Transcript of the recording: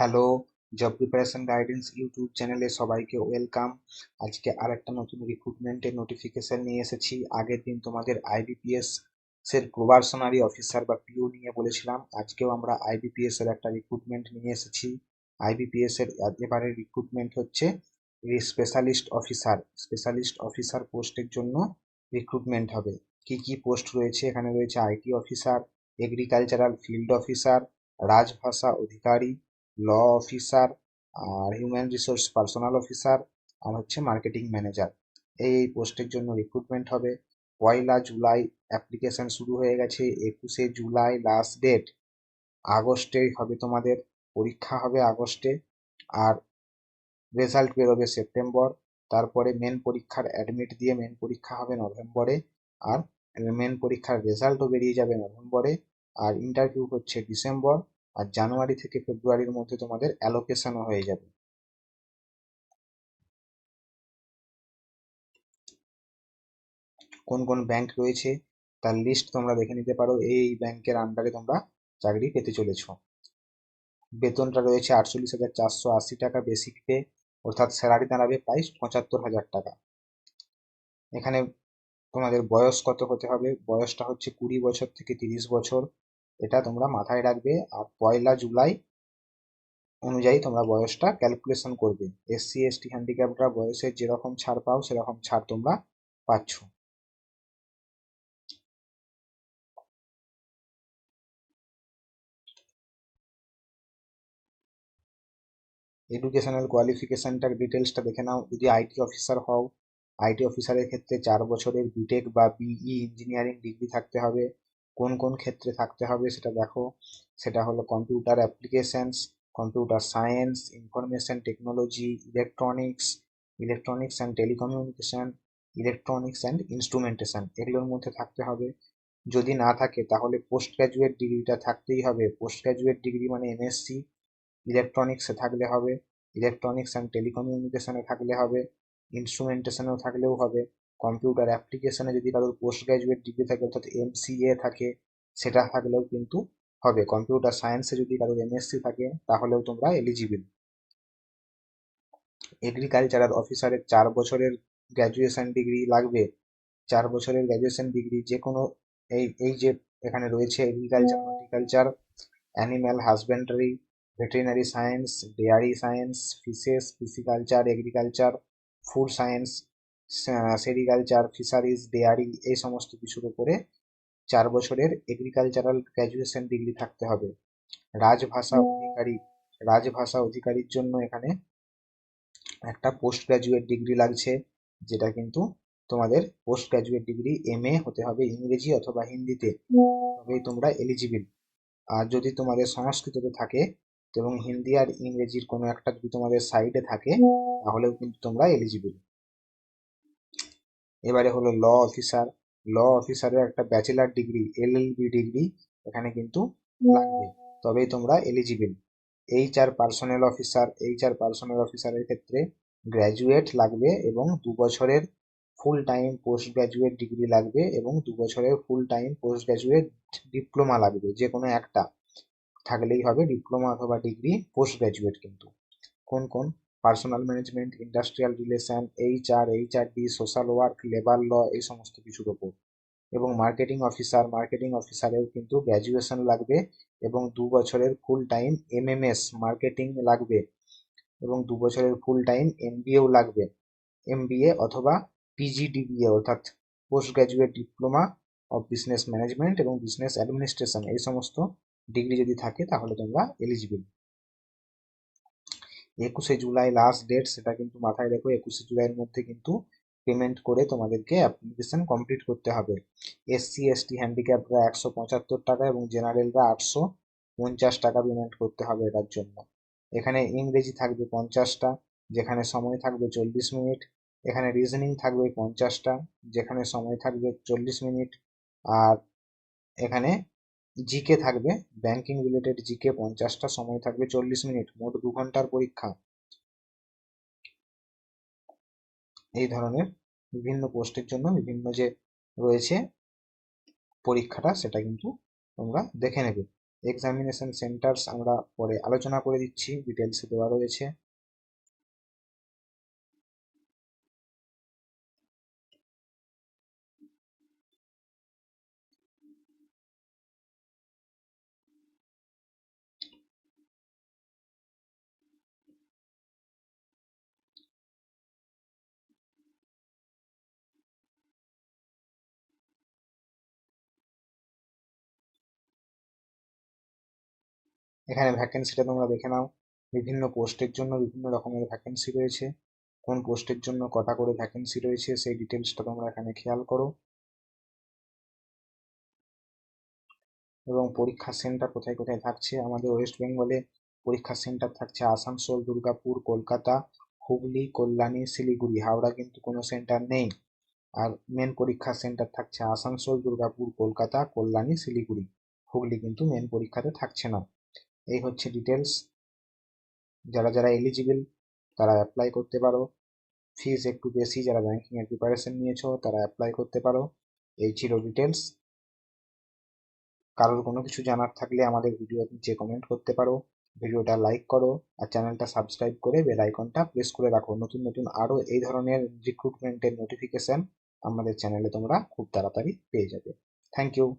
Hello, job preparation guidance YouTube চ্যানেলে সবাইকে welcome. আজকে আর একটা নতুন রিক্রুটমেন্টের নোটিফিকেশন নিয়ে এসেছি। আগের দিন তোমাদের আইবিপিএস এর প্রবাসনারি অফিসার বা পিও নিয়ে বলেছিলাম। আজকেও আমরা আইবিপিএস এর একটা রিক্রুটমেন্ট নিয়ে এসেছি। আইবিপিএস এর এবারের রিক্রুটমেন্ট হচ্ছে স্পেশালিস্ট অফিসার স্পেশালিস্ট অফিসার পোস্টের জন্য রিক্রুটমেন্ট হবে। কি কি পোস্ট রয়েছে? এখানে রয়েছে IT officer agricultural field officer রাজভাষা অধিকারী ল অফিসার আর হিউম্যান রিসোর্স পার্সোনাল অফিসার আর হচ্ছে মার্কেটিং ম্যানেজার এই এই পোস্টের জন্য রিক্রুটমেন্ট হবে। পয়লা জুলাই অ্যাপ্লিকেশন শুরু হয়ে গেছে, একুশে জুলাই লাস্ট ডেট আগস্টেই হবে তোমাদের, পরীক্ষা হবে আগস্টে, আর রেজাল্ট বেরোবে সেপ্টেম্বর। তারপরে মেন পরীক্ষার অ্যাডমিট দিয়ে মেন পরীক্ষা হবে নভেম্বরে, আর মেন পরীক্ষার রেজাল্টও বেরিয়ে যাবে নভেম্বরে, আর ইন্টারভিউ হচ্ছে ডিসেম্বর। আর জানুয়ারি থেকে ফেব্রুয়ারির মধ্যে তোমাদের অ্যালোকেশনও হয়ে যাবে। কোন কোন ব্যাংক রয়েছে তার লিস্ট তোমরা দেখে নিতে পারো। এই ব্যাংকের আন্ডারে তোমরা চাকরি পেতে চলেছ। বেতনটা রয়েছে আটচল্লিশ হাজার চারশো আশি টাকা বেসিক পে অর্থাৎ স্যালারি দাঁড়াবে প্রায় পঁচাত্তর হাজার টাকা। এখানে তোমাদের বয়স কত হতে হবে? বয়সটা হচ্ছে কুড়ি বছর থেকে তিরিশ বছর। এটা তোমরা মাথায় রাখবে আর পয়লা জুলাই অনুযায়ী তোমরা বয়সটা ক্যালকুলেশন করবে। এসসি এসটি হ্যান্ডিক্যাপরা বয়সের যেরকম ছাড় পাও, সেরকম ছাড় তোমরা পাচ্ছ। এডুকেশনাল কোয়ালিফিকেশনটার ডিটেলসটা দেখে নাও। যদি আইটি অফিসার হও আইটি অফিসারের ক্ষেত্রে চার বছরের বিটেক বা বিই ইঞ্জিনিয়ারিং ডিগ্রি থাকতে হবে। কোন কোন ক্ষেত্রে থাকতে হবে সেটা দেখো। সেটা হলো computer applications computer science information technology electronics electronics and telecommunication electronics and instrumentation এগুলোর মধ্যে থাকতে হবে। যদি না থাকে তাহলে পোস্ট গ্র্যাজুয়েট ডিগ্রিটা থাকতেই হবে। পোস্ট গ্র্যাজুয়েট ডিগ্রি মানে এমএসসি ইলেকট্রনিক্সে থাকলে হবে। ইলেকট্রনিক্স অ্যান্ড টেলিকমিউনিকেশনে থাকলে হবে। ইনস্ট্রুমেন্টেশনেও থাকলেও হবে। কম্পিউটার অ্যাপ্লিকেশনে যদি কারোর পোস্ট গ্র্যাজুয়েট ডিগ্রি থাকে, অর্থাৎ এমসিএ থাকে, সেটা থাকলেও কিন্তু হবে। কম্পিউটার সায়েন্সে যদি কারোর এমএসসি থাকে, তাহলেও তোমরা এলিজিবল এগ্রিকালচারাল অফিসারের চার বছরের গ্র্যাজুয়েশন ডিগ্রি লাগবে। চার বছরের গ্র্যাজুয়েশন ডিগ্রি যে কোনো এই এই যে এখানে রয়েছে agriculture horticulture animal husbandry veterinary science dairy science fishes pisciculture agriculture food science sericulture fisheries dairy এই সমস্ত কিছুর উপরে চার বছরের এগ্রিকালচারাল গ্র্যাজুয়েশন ডিগ্রি থাকতে হবে। রাজভাষা অধিকারী রাজভাষা অধিকারীর জন্য এখানে একটা পোস্ট গ্র্যাজুয়েট ডিগ্রি লাগছে যেটা কিন্তু তোমাদের post graduate degree M A হতে হবে ইংরেজি অথবা হিন্দিতে। তবেই তোমরা এলিজিবল আর যদি তোমাদের সংস্কৃততে থাকে এবং হিন্দি আর ইংরেজির কোনো একটা যদি তোমাদের সাইডে থাকে তাহলেও কিন্তু তোমরা এলিজিবল এবারে হলো ল অফিসার। ল অফিসারের একটা ব্যাচেলার ডিগ্রি এলএলবি ডিগ্রি এখানে কিন্তু লাগবে। তবেই তোমরা eligible. H R personal officer H R personal অফিসারের ক্ষেত্রে গ্র্যাজুয়েট লাগবে এবং দু বছরের full time post graduate degree লাগবে এবং দু বছরের full time post graduate diploma লাগবে। যে কোনো একটা। থাকলেই হবে ডিপ্লোমা অথবা ডিগ্রি পোস্ট গ্র্যাজুয়েট কিন্তু। কোন কোন? Personal management, industrial relation, HR HRD social work, labour law এই সমস্ত কিছুর ওপর। এবং মার্কেটিং অফিসার, মার্কেটিং অফিসারেও কিন্তু গ্র্যাজুয়েশন লাগবে এবং দু বছরের ফুল টাইম এমএমএস মার্কেটিং লাগবে। এবং দু বছরের ফুল টাইম এমবিএও লাগবে। এম এমবিএ অথবা পিজিডিবিএ অর্থাৎ post graduate diploma of business management এবং বিজনেস অ্যাডমিনিস্ট্রেশন এই সমস্ত ডিগ্রি যদি থাকে তাহলে তোমরা এলিজিবল একুশে জুলাই লাস্ট ডেট সেটা কিন্তু মাথায় রেখো, একুশে জুলাইয়ের মধ্যে কিন্তু পেমেন্ট করে তোমাদেরকে অ্যাপ্লিকেশন কমপ্লিট করতে হবে। এসসি এসটি হ্যান্ডিক্যাপরা একশো পঁচাত্তর টাকা এবং জেনারেলরা আটশো পঞ্চাশ টাকা পেমেন্ট করতে হবে এটার জন্য। এখানে ইংরেজি থাকবে পঞ্চাশটা, যেখানে সময় থাকবে চল্লিশ মিনিট, এখানে রিজনিং থাকবে পঞ্চাশটা, যেখানে সময় থাকবে চল্লিশ মিনিট, আর এখানে জিকে থাকবে ব্যাংকিং রিলেটেড জিকে পঞ্চাশটা সময় থাকবে চল্লিশ মিনিট, মোট দু ঘণ্টার পরীক্ষা। এই ধরনের বিভিন্ন পোস্টের জন্য বিভিন্ন যে রয়েছে পরীক্ষাটা, সেটা কিন্তু তোমরা দেখে নেবে। এক্সামিনেশন সেন্টার্স আমরা পরে আলোচনা করে দিচ্ছি ডিটেলসে দেওয়া রয়েছে। এখানে ভ্যাকেন্সিটা তোমরা দেখে নাও। বিভিন্ন পোস্টের জন্য বিভিন্ন রকমের ভ্যাকেন্সি রয়েছে। কোন পোস্টের জন্য কটা করে ভ্যাকেন্সি রয়েছে সেই ডিটেলসটা তোমরা এখানে খেয়াল করো। এবং পরীক্ষা সেন্টার কোথায় কোথায় থাকছে? আমাদের ওয়েস্ট বেঙ্গলে পরীক্ষা সেন্টার থাকছে আসানসোল, দুর্গাপুর, কলকাতা, হুগলি, কল্যাণী, শিলিগুড়ি। হাওড়া কিন্তু কোনো সেন্টার নেই। আর মেন পরীক্ষা সেন্টার থাকছে আসানসোল, দুর্গাপুর, কলকাতা, কল্যাণী, শিলিগুড়ি। হুগলি কিন্তু মেন পরীক্ষাতে থাকছে না। এই হচ্ছে ডিটেলস যারা যারা এলিজিবল তারা অ্যাপ্লাই করতে পারো। ফিজ একটু বেশি, যারা ব্যাংকিং এর প্রিপারেশন নিয়েছো, তারা অ্যাপ্লাই করতে পারো। এই ছিল ডিটেলস কারোর কোনো কিছু জানার থাকলে আমাদের ভিডিও নিচে কমেন্ট করতে পারো, ভিডিওটা লাইক করো আর চ্যানেলটা সাবস্ক্রাইব করে বেল আইকনটা প্রেস করে রাখো। নতুন নতুন আরও এই ধরনের রিক্রুটমেন্টের নোটিফিকেশন আমাদের চ্যানেলে তোমরা খুব তাড়াতাড়ি পেয়ে যাবে। Thank you